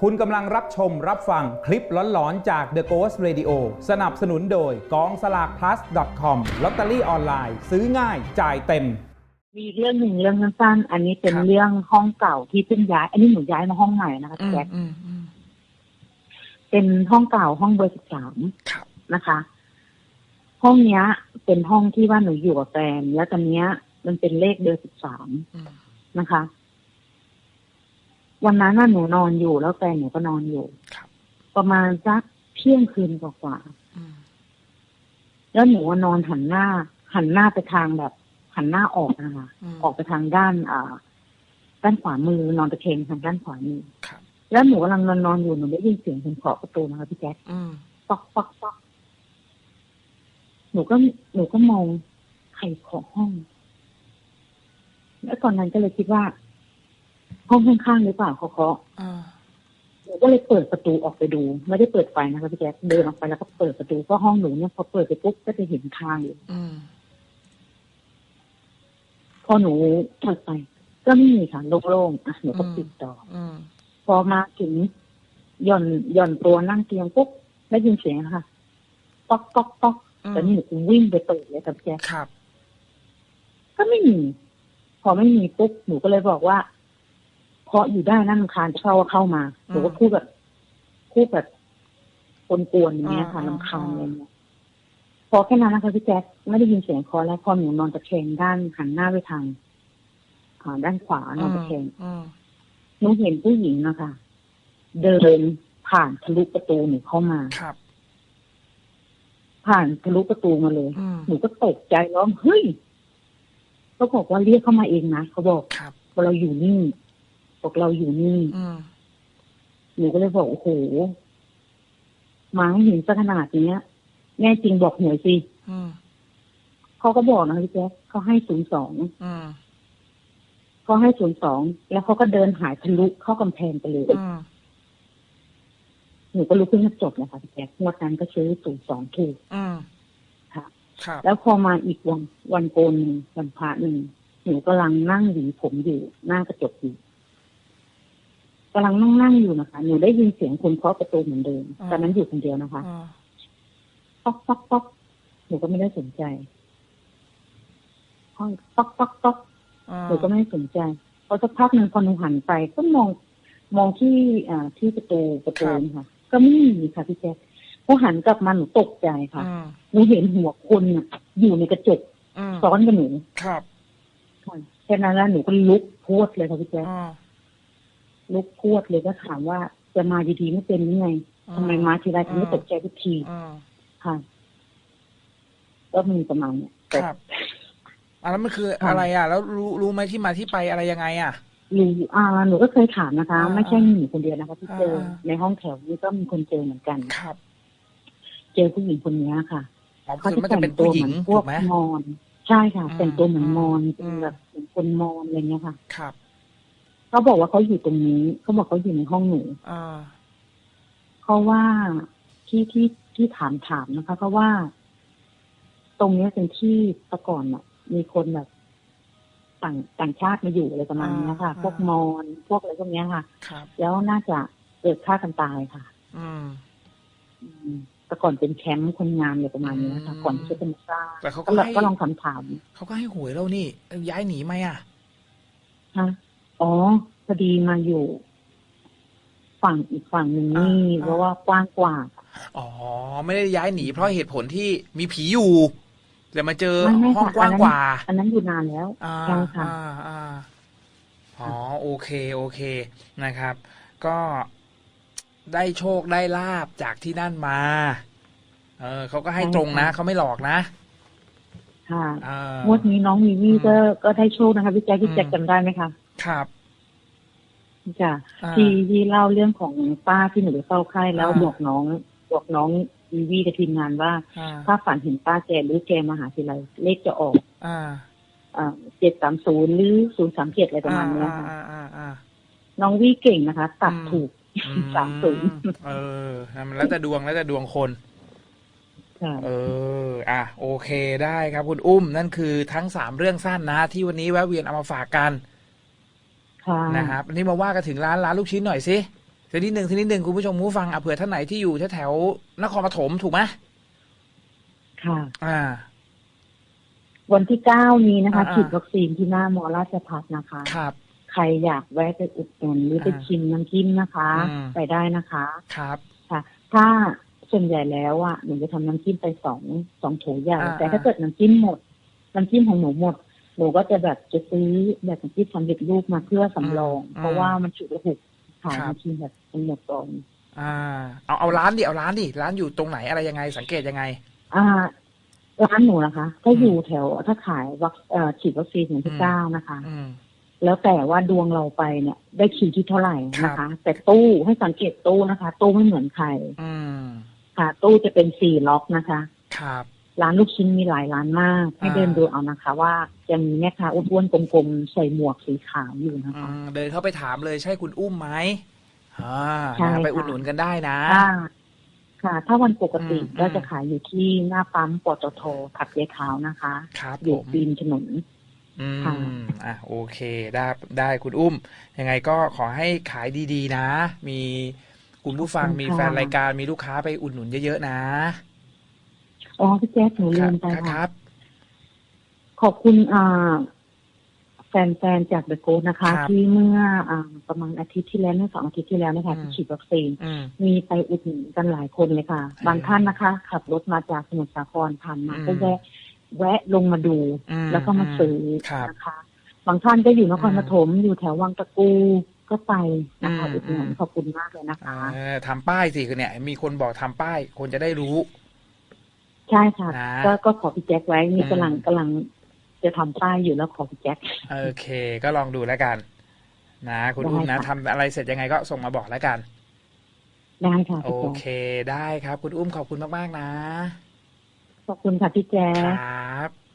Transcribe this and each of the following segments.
คุณกำลังรับชมรับฟังคลิปหลอนๆ จาก The Ghost Radio สนับสนุนโดยกองสลาก plus com ลอตเตอรี่ออนไลน์ ซื้อง่ายจ่ายเต็ม มีอีกเรื่องหนึ่งเรื่องสั้นๆอันนี้เป็นครับ เรื่องห้องเก่าที่เพิ่งย้าย อันนี้หนูย้ายมาห้องใหม่นะคะอืมแจ็คอืมอืม เป็นห้องเก่าห้องเบอร์สิบสามครับ นะคะ ห้องเนี้ย เป็นห้องที่ว่าหนูอยู่กับแฟนแล้วตอนเนี้ย มันเป็นเลขเบอร์สิบสามอืมนะคะ วันนั้นน่ะหนูนอนอยู่แล้วแฟนหนูก็นอนอยู่ครับประมาณสักเที่ยงคืนกว่าๆอืมแล้วหนูอะนอนหันหน้า หันหน้าไปทางแบบ หันหน้าออกนะคะอืมออกไปทางด้าน อ่า ด้านขวามือนอนตะแคงทางด้านขวามือครับแล้วหนูกำลังนอนนอนอยู่หนูได้ยินเสียงคนเคาะประตูนะคะพี่แจ๊คอืมป๊อกป๊อกป๊อกหนูก็หนูก็มองใครเคาะห้อง แล้วตอนนั้นก็เลยคิดว่า ห้องข้างๆหรือเปล่าเขาเคาะอ่าหนูก็เลยเปิดประตูออกไปดู ไม่ได้เปิดไฟนะคะพี่แจ๊คเดินออกไปแล้วก็เปิดประตูเพราะห้องหนูเนี่ยพอเปิดไปปุ๊บก็จะเห็นทางอยู่อืมพอหนูเปิดไป ก็ไม่มีค่ะโล่งๆอะหนูก็ปิดต่ออืมพอมาถึงหย่อนหย่อนตัวนั่งเตียงปุ๊บได้ยินเสียงค่ะป๊อกป๊อกป๊อกอืมแต่นี่หนูก็วิ่งไปเปิดเลยครับแจ๊คครับก็ไม่มี พอไม่มีปุ๊บหนูก็เลยบอกว่า เพราะอยู่ได้นั่งคานจะเข้าก็เข้ามาหนูก็พูดแบบพูดแบบกวนๆอย่างเงี้ยค่ะลำคาญอะไรเงี้ยพอแค่นั้นนะคะพี่แจ๊คไม่ได้ยินเสียงเคอแล้วพอหนูนอนตะแคงด้านหันหน้าไปทางอ่าด้านขวานอนตะแคงอืมหนูเห็นผู้หญิงนะคะเดินผ่านทะลุประตูหนูเข้ามาครับผ่านทะลุประตูมาเลยอืมหนูก็ตกใจร้องเฮ้ยเขาบอกว่าเรียกเข้ามาเองนะเขาบอกครับว่าเราอยู่นี่ บอกเราอยู่นี่อืมหนูก็เลยบอกโอ้โหมาให้เห็นซะขนาดเนี้ย แน่จริงบอกหน่อยสิอืมเขาก็บอกนะพี่แจ๊คเขาให้ศูนย์สองอืมเขาให้ศูนย์สองแล้วเขาก็เดินหายทะลุเข้ากำแพงไปเลยอืมหนูก็ลุกขึ้นมาจบเลยค่ะพี่แจ๊คงวดนั้นก็ซื้อศูนย์สองถูกอืมค่ะครับแล้วพอมาอีกวันวันโกนหนึ่งวันพระหนึ่งหนูกำลังนั่งหวีผมอยู่หน้ากระจกอยู่ กำลังนั่งนั่งอยู่นะคะ หนูได้ยินเสียงคนเคาะประตูเหมือนเดิมตอนนั้นอยู่คนเดียวนะคะอืมป๊อกป๊อกป๊อกหนูก็ไม่ได้สนใจห้องป๊อกป๊อกป๊อกอืมหนูก็ไม่ได้สนใจพอสักพักหนึ่งพอหนูหันไปก็มองมองที่อ่าที่ประตูประตูนะคะก็ไม่มีค่ะพี่แจ๊คพอหันกลับมาหนูตกใจค่ะอืมหนูเห็นหัวคนน่ะอยู่ในกระจกอืมซ้อนกับหนูครับค่ะแค่นั้นแล้วหนูก็ลุกพรวดเลยค่ะพี่แจ๊คอืม ลุกพรวดเลยก็ถามว่าจะมาดีๆไม่เป็นยังไงทำไมมาทีไรถึงไม่ตกใจทุกทีอืมค่ะก็มีประมาณเนี้ยแต่ครับอะแล้วมันคือค่ะอะไรอะ แล้วรู้รู้ไหมที่มาที่ไปอะไรยังไง อะมีอ่าหนูก็เคยถามนะคะอ่าไม่ใช่หนูคนเดียวนะคะที่เจออ่าในห้องแถวนี้ก็มีคนเจอเหมือนกันครับ เจอผู้หญิงคนนี้ค่ะอ๋อเขาคือจะมันจะแต่เป็นงตัผู้วหญิเหงมือนพถูวกกไหมมอนใช่ค่ะอืมแต่งตัวเหมือนมอนอืเป็นมแบบเหมือนคนมอนอะไรเงี้ยค่ะ ครับ เขาบอกว่าเขาอยู่ตรงนี้เขาบอกเขาอยู่ในห้องหนูอ่าเพราะว่าที่ที่ที่ถามถามนะคะ เพราะว่า ตรงเนี้ยเป็นที่แตะก่อนอะ มีคนแบบต่างต่างชาติมาอยู่อะไรประมาณเนี้ยค่ะ พวกมอนพวกอะไรพวกเนี้ยค่ะครับแล้วน่าจะเกิดฆ่ากันตายค่ะอืมอืมแต่ก่อนเป็นแคมป์คนงานอะไรประมาณเนี้ยค่ะอืมก่อนที่จะเป็นซ่าแต่เขาก็ก็ลองให้ก็ลองถามถามเขาก็ให้หวยเรานี่เอ้ยย้ายหนีไหมอะฮะ อ๋อพอดีมาอยู่ ฝั่งอีกฝั่งหนึ่งนี่อ่าเพราะว่ากว้างกว่า อ๋อ ไม่ได้ย้ายหนีเพราะเหตุผลที่มีผีอยู่แต่มาเจอไม่ไม่ห้องค่ะกว้างกว่า อันนั้นอยู่นานแล้วอ่าใช่ค่ะอ่าอ่าอ๋อโอเคโอเคนะครับ ก็ได้โชคได้ลาบจากที่นั่นมา เออเขาก็ให้ตรงนะเขาไม่หลอกนะค่ะอ่างวดนี้น้องวีวีอืมก็ก็ได้โชคนะคะพี่แจ๊คพี่แจ๊คอืมจำได้ไหมคะ ครับจ้ะอ่าที่ที่เล่าเรื่องของป้าที่หนูไปเฝ้าไข้แล้วอ่าบอกน้องบอกน้องวีวีกับทีมงานว่าอ่า ถ้าฝันเห็นป้าแกหรือแกมาหาทีไรเลขจะออกอ่าเจ็ดสามศูนย์หรือศูนย์สามเจ็ดอะไรประมาณเนี้ยค่ะอ่าอ่าอ่าน้องวีเก่งนะคะ ตัดอืมถูกอืสามศูนย์เออมันแล้วแต่ดวงแล้วแต่ดวงคนค่ะเออ อะ โอเคได้ครับคุณอุ้ม นั่นคือทั้งสามเรื่องสั้นนะ ที่วันนี้แวะเวียนเอามาฝากกันค่ะ นะครับอันนี้มาว่ากันถึงร้านร้านลูกชิ้นหน่อยสิทีนิดหนึ่งทีนิดหนึ่งคุณผู้ชมผู้ฟังอะเผื่อท่านไหนที่อยู่แถวๆนครปฐมถูกไหมค่ะ อ่า วันที่เก้านี้นะคะอ่าๆฉีดวัคซีนที่หน้ามอราชพัฒนะคะ ครับ ใครอยากแวะไปอุดหนุนหรือไปอ่าชิมน้ำจิ้มนะคะอืมไปได้นะคะ ครับ ค่ะ ถ้าส่วนใหญ่แล้วอะหนูจะทำน้ำจิ้มไปสองสองโถใหญ่อ่าแต่ถ้าเกิดน้ำจิ้มหมดน้ำจิ้มของหนูหมด หนูก็จะแบบจะซื้อแบบน้ำจิ้มสำเร็จรูปมาเพื่อสำรอง เพราะว่ามันฉุกระหุกขายน้ำจิ้มแบบมันหมดก่อนอ่า เอาเอาร้านดิเอาร้านดิร้านอยู่ตรงไหนอะไรยังไงสังเกตยังไง อ่า ร้านหนูนะคะถ้าอืมอยู่แถวถ้าขายวัคเอ่อฉีดวัคซีนถึงอืที่มเก้านะคะอืมแล้วแต่ว่าดวงเราไปเนี่ย ได้คิวที่เท่าไหร่นะครัคะบแต่ตู้ให้สังเกตตู้นะคะ ตู้ไม่เหมือนใครอืมค่ะ ตู้จะเป็นสี่ล็อกนะคะ ครับ ร้านลูกชิ้นมีหลายร้านมาก ให้อ่าเดินดูเอานะคะ ว่าจะมีแม่ค้าอ้วนๆกลมๆใส่หมวกสีขาวอยู่นะอืคะมเดินเข้าไปถามเลยใช่คุณอุ้มไหมอ่าใช่นะไปค่ะอุดหนุนกันได้นะถ้าค่ะ ถ้าวันปกติอืมก็จะขายอยู่ที่หน้าปั๊มปตทถักยายขาวนะคะครับอผยู่มปีนถนนอืค่ะมอะโอเคได้ได้คุณอุ้ม ยังไงก็ขอให้ขายดีๆนะ มีคุณผู้ฟังขอบคุณมีค่ะแฟนรายการมีลูกค้าไปอุดหนุนเยอะๆนะ อ๋อพี่แจ๊คหนูคลืรับมไปคค่ะ รับ ขอบคุณอ่าแฟนๆ จากเดอะโกนะคะ ครับที่เมื่ออ่าประมาณอาทิตย์ที่แล้วเมื่อสองอาทิตย์ที่แล้วนะคะอืม ที่ฉีดวัคซีน อืม มีไปอุดหนุนกันหลายคนเลยค่ะเออบางท่านนะคะ ขับรถมาจากสมุทรสาครผ่านมาอืม ก็แวะแวะลงมาดู อืมแล้วก็มาซื้อครับ นะคะ บางท่านก็อยู่นครอืมปฐมอยู่แถววังตะกูก็ไปนะคะอืมอุดหนุนอืม ขอบคุณมากเลยนะคะเออทำป้ายสิคือเนี่ย มีคนบอกทำป้าย คนจะได้รู้ ใช่ค่ะนะก็ก็ขอพี่แจ็คไว้นี่อืมกำลังกำลังจะทำป้ายอยู่แล้วขอพี่แจ็คโอเค ก็ลองดูแล้วกันนะคุณอุ้มได้นะค่ะทำอะไรเสร็จยังไงก็ส่งมาบอกแล้วกัน ได้ค่ะ โอพี่แจ็คเค ได้ครับ คุณอุ้มขอบคุณมากๆนะ ขอบคุณค่ะพี่แจ๊คครับ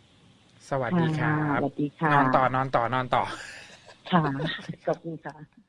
สวัสดีครัค่ะบสวัสดีค่ะนอนต่อนอนต่อนอนต่อ ค่ะ ขอบคุณค่ะ